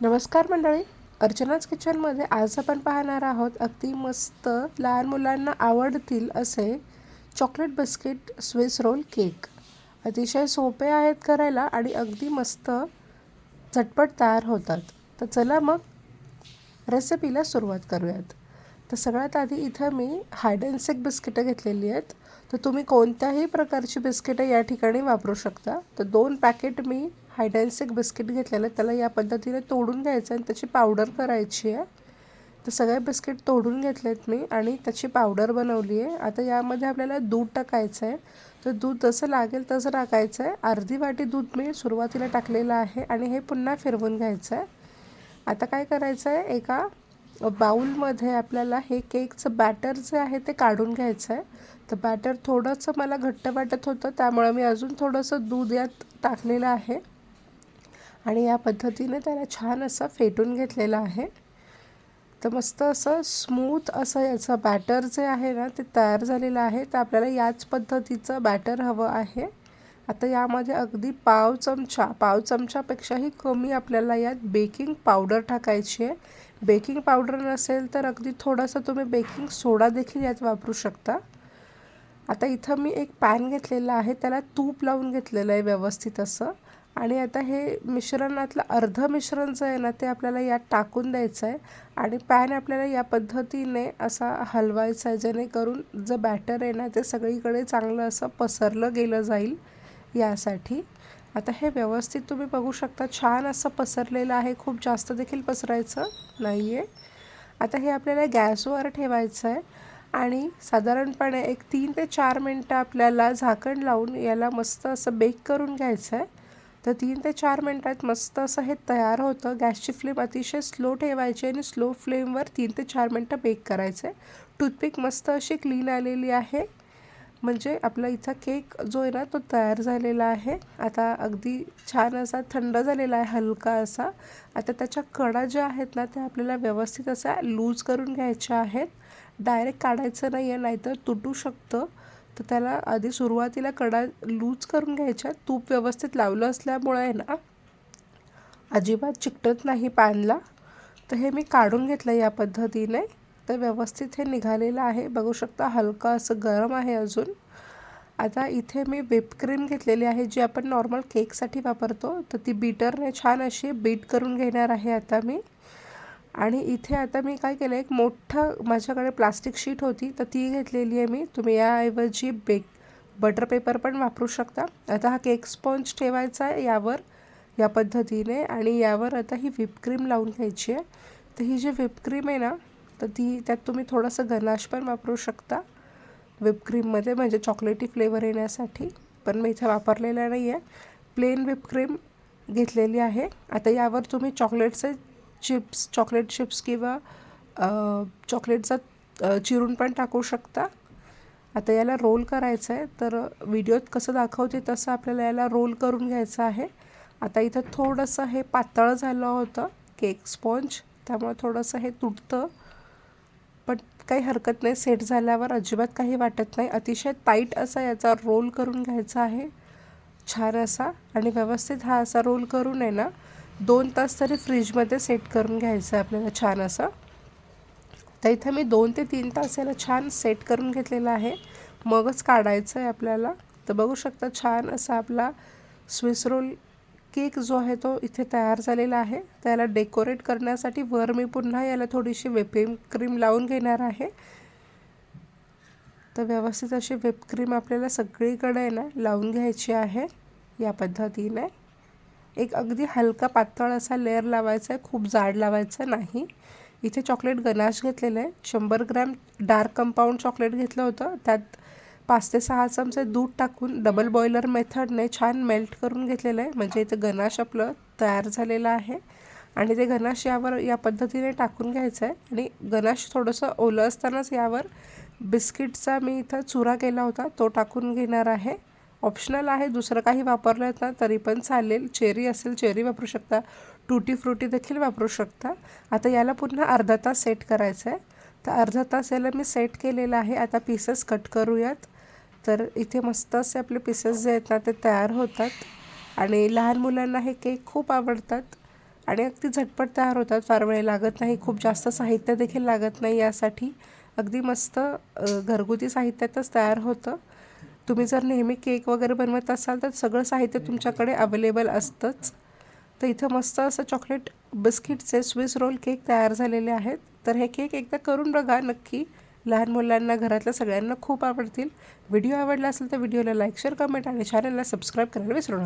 नमस्कार मंडळी. अर्चनाच किचनमध्ये आज आपण पाहणार आहोत अगदी मस्त लहान मुलांना आवडतील असे chocolate biscuit Swiss roll cake अतिशय सोपे आहेत करायला आणि अगदी मस्त झटपट तयार होतात. तर चला मग रेसिपीला सुरुवात करूयात. तर सगळ्यात आधी इथं मी हायड अँड सिक बिस्किटं घेतलेली आहेत. तर तुम्ही कोणत्याही प्रकारची बिस्किटं या ठिकाणी वापरू शकता. तर दोन पॅकेट मी हायडॅन्सिक बिस्किट घेतलेलं त्याला या पद्धतीने तोडून घ्यायचं आणि त्याची पावडर करायची आहे. तर सगळे बिस्किट तोडून घेतलेत मी आणि त्याची पावडर बनवली आहे. आता यामध्ये आपल्याला दूध टाकायचं आहे. तर दूध जसं लागेल तसं टाकायचं आहे. अर्धी वाटी दूध मी सुरुवातीला टाकलेलं आहे आणि हे पुन्हा फिरवून घ्यायचं आहे. आता काय करायचं आहे? एका बाऊलमध्ये आपल्याला हे केकचं बॅटर जे आहे ते काढून घ्यायचं आहे. तर बॅटर थोडंसं मला घट्ट वाटत होतं त्यामुळे मी अजून थोडंसं दूध यात टाकलेलं आहे. आणि या पद्धतीने त्याला छान असं फेटून घेतलेलं आहे. तर मस्त असं स्मूथ असं याचं बॅटर जे आहे ना ते तयार झालेलं आहे. तर आपल्याला याच पद्धतीचं बॅटर हवं आहे. आता यामध्ये अगदी पाव चमचा पाव चमच्यापेक्षाही कमी आपल्याला यात बेकिंग पावडर टाकायची आहे. बेकिंग पावडर नसेल तर अगदी थोडासा तुम्ही बेकिंग सोडा देखील यात वापरू शकता. आता इथं मी एक पॅन घेतलेला आहे. त्याला तूप लावून घेतलेलं आहे व्यवस्थित असं. आणि आता हे मिश्रणातलं अर्ध मिश्रण जे आहे ना ते आपल्याला यात टाकून द्यायचं आहे. आणि पॅन आपल्याला या पद्धतीने असा हलवायचा आहे जेणेकरून जे बॅटर आहे ना ते सगळीकडे चांगलं असं पसरलं गेलं जाईल यासाठी. आता हे व्यवस्थित तुम्ही बघू शकता छान असं पसरलेलं आहे. खूप जास्त देखील पसरायचं नाही आहे आता हे आपल्याला गॅसवर ठेवायचं आहे. आणि साधारणपणे एक तीन ते चार मिनटं आपल्याला झाकण लावून याला मस्त असं बेक करून घ्यायचं आहे. तर तीन ते चार मिनटात मस्त असं हे तयार होतं. गॅसची फ्लेम अतिशय स्लो ठेवायची आणि स्लो फ्लेमवर तीन ते चार मिनटं बेक करायचं. टूथपिक मस्त अशी क्लीन आलेली आहे. म्हणजे आपला इथं केक जो आहे ना तो तयार झालेला आहे. आता अगदी छान असा थंड झालेला आहे हलका असा. आता त्याच्या कडा ज्या आहेत ना त्या आपल्याला व्यवस्थित असा लूज करून घ्यायच्या आहेत. डायरेक्ट काढायचं नाही आहे नाहीतर तुटू शकतं. तर त्याला आधी सुरुवातीला कडा लूज करून घ्यायच्या तूप व्यवस्थित लावलं असल्यामुळे आहे ना अजिबात चिकटत नाही पॅनला. तर हे मी काढून घेतलं या पद्धतीने. तर व्यवस्थित हे निघालेलं आहे. बघू शकता हलका असं गरम आहे अजून. आता इथे मी क्रीम घेतलेली आहे जी आपण नॉर्मल केकसाठी वापरतो. तर ती बीटरने छान अशी बीट करून घेणार आहे आता मी. आणि इथे आता मी काय केलं एक मोठं माझ्याकडे प्लास्टिक शीट होती तर ती घेतलेली आहे मी. तुम्ही याऐवजी बेक बटर पेपर पण वापरू शकता. आता हा केक स्पॉन्ज ठेवायचा आहे यावर या पद्धतीने. आणि यावर आता ही व्हिपक्रीम लावून घ्यायची आहे. तर ही जी व्हिपक्रीम आहे ना तर ती त्यात तुम्ही थोडंसं गनाश पण वापरू शकता व्हिपक्रीममध्ये म्हणजे चॉकलेटी फ्लेवर येण्यासाठी. पण मी इथे वापरलेलं नाही आहे प्लेन व्हिपक्रीम घेतलेली आहे. आता यावर तुम्ही चॉकलेटचे चिप्स चॉकलेट चिप्स किंवा चॉकलेटचा चिरून पण टाकू शकता. आता याला रोल करायचं आहे तर व्हिडिओत कसं दाखवते तसं आपल्याला याला रोल करून घ्यायचं आहे. आता इथं थोडंसं हे पातळ झालं होतं केक स्पॉन्ज त्यामुळे थोडंसं हे तुटतं. पण काही हरकत नाही सेट झाल्यावर अजिबात काही वाटत नाही. अतिशय टाईट असा याचा रोल करून घ्यायचा आहे. छान असा आणि व्यवस्थित हा असा रोल करून आहे ना दोन तास तरी फ्रीजमध्ये सेट करून घ्यायचं आहे आपल्याला छान असं. तर इथं मी दोन ते तीन तास याला छान सेट करून घेतलेलं आहे. मगच काढायचं आहे आपल्याला. तर बघू शकता छान असा आपला स्विस रोल केक जो आहे तो इथे तयार झालेला आहे. त्याला डेकोरेट करण्यासाठी वर मी पुन्हा याला थोडीशी व्हिपिंग क्रीम लावून घेणार आहे. तर व्यवस्थित अशी व्हिप आपल्याला सगळीकडे ना लावून घ्यायची आहे या पद्धतीने. एक अगदी हलका पातळ असा लेअर लावायचा आहे. खूप जाड लावायचं नाही. इथे चॉकलेट गनाश घेतलेलं आहे. शंभर ग्रॅम डार्क कंपाऊंड चॉकलेट घेतलं होतं. त्यात पाच ते सहा चमचे दूध टाकून डबल बॉयलर मेथडने छान मेल्ट करून घेतलेलं आहे. म्हणजे इथे गनाश आपलं तयार झालेलं आहे. आणि ते गनाश यावर या पद्धतीने टाकून घ्यायचं आहे. आणि गनाश थोडंसं ओलं असतानाच यावर बिस्किटचा मी इथं चुरा केला होता. तो टाकून घेणार आहे. ऑप्शनल आहे दुसरं काही वापरलं ना तरी पण चालेल. चेरी असेल चेरी वापरू शकता. टूटी फ्रुटी देखील वापरू शकता. आता याला पुन्हा अर्धा तास सेट करायचं आहे तर अर्धा तास याला मी सेट केलेलं आहे. आता पीसेस कट करूयात. तर इथे मस्त असे आपले पीसेस जे आहेत ना ते तयार होतात. आणि लहान मुलांना हे केक खूप आवडतात. आणि अगदी झटपट तयार होतात. फार वेळ लागत नाही. खूप जास्त साहित्य देखील लागत नाही यासाठी. अगदी मस्त घरगुती साहित्यातच तयार होतं. तुम्ही जर नेहमी केक वगैरे बनवत असाल तर सगळं साहित्य तुमच्याकडे अवेलेबल असतंच. तर इथं मस्त असं चॉकलेट बिस्किटचे स्विस रोल केक तयार झालेले आहेत. तर हे केक एकदा करून बघा नक्की. लहान मुलांना घरातल्या सगळ्यांना खूप आवडतील. व्हिडिओ आवडला असेल तर व्हिडिओला लाईक शेअर कमेंट आणि चॅनलला सबस्क्राईब करायला विसरू नका.